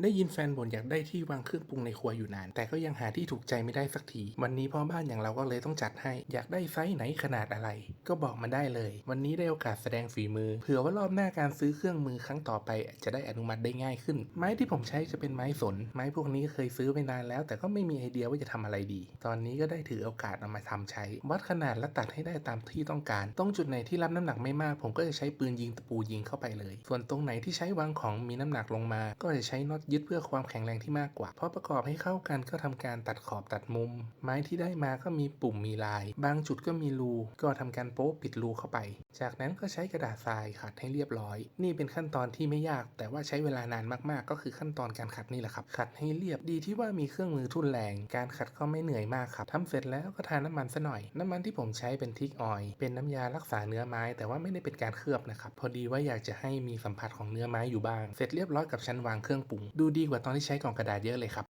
ได้ยินแฟนบ่นอยากได้ที่วางเครื่องปรุงในครัวอยู่นาน แต่ก็ยังหาที่ถูกใจไม่ได้สักที วันนี้พ่อบ้านอย่างเราก็เลยต้องจัดให้ อยากได้ไซส์ไหนขนาดอะไร ก็บอกมาได้เลย วันนี้ได้โอกาสแสดงฝีมือ เผื่อว่ารอบหน้าการซื้อเครื่องมือครั้งต่อไป จะได้อนุมัติได้ง่ายขึ้น ไม้ที่ผมใช้จะเป็นไม้สน ไม้พวกนี้เคยซื้อไปนานแล้ว แต่ก็ไม่มีไอเดียว่าจะทำอะไรดี ตอนนี้ก็ได้ถือโอกาสเอามาทำใช้ วัดขนาดและตัดให้ได้ตามที่ต้องการ ตรงจุดไหนที่รับน้ำหนักไม่มาก ผมก็จะใช้ปืนยิงตะปูยิงเข้าไปเลย ส่วนตรงไหนที่ใช้วางของมีน้ำหนักลงมา ก็จะใช้น็อตยึดเพื่อความแข็งแรงที่มากกว่า เพอประกอบให้เข้ากันก็ทำการตัดขอบตัดมุม ไม้ที่ได้มาก็มีปุ่มมีลาย บางจุดก็มีรู ก็ทำการโป๊ะปิดรูเข้าไป จากนั้นก็ใช้กระดาษทรายขัดให้เรียบร้อย นี่เป็นขั้นตอนที่ไม่ยาก แต่ว่าใช้เวลานานมากๆ ก็คือขั้นตอนการขัดนี่แหละครับ ขัดให้เรียบดีที่ว่ามีเครื่องมือทุ่นแรง การขัดก็ไม่เหนื่อยมากครับทำเสร็จแล้วก็ทาน้ำมันซะหน่อย น้ำมันที่ผมใช้เป็นทิกออยเป็นน้ำยารักษาเนื้อไม้ แต่ว่าไม่ได้เป็นการเคลือบนะครับพอดีว่าอยากจะให้มีสัมผัสของเนื้อไม้อยู่บ้าง เสร็จเรียบร้อยกับชั้นวางเครื่องปรุงดูดีกว่าตอนที่ใช้กล่องกระดาษเยอะเลยครับ